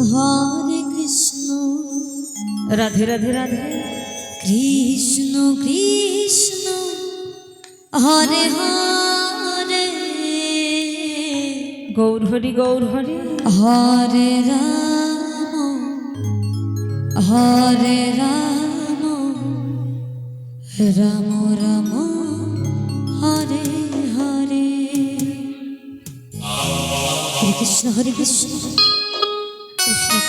হরে কৃষ্ণ। রাধে রাধে রাধে। কৃষ্ণ কৃষ্ণ হরে হরে। গৌর হরি গৌর হরি। হরে রাম হরে রাম রাম রাম হরে হরে। হরে কৃষ্ণ হরে কৃষ্ণ।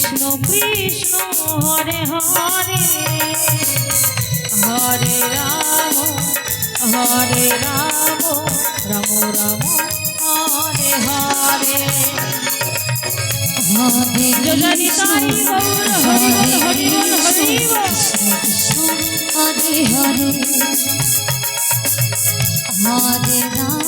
কৃষ্ণ কৃষ্ণ হরে হরে। হরে রাম হরে রাম রাম রাম হরে হরে। হরে তাই গৌর হরি হরি হরি হরে হরে। হরে রাম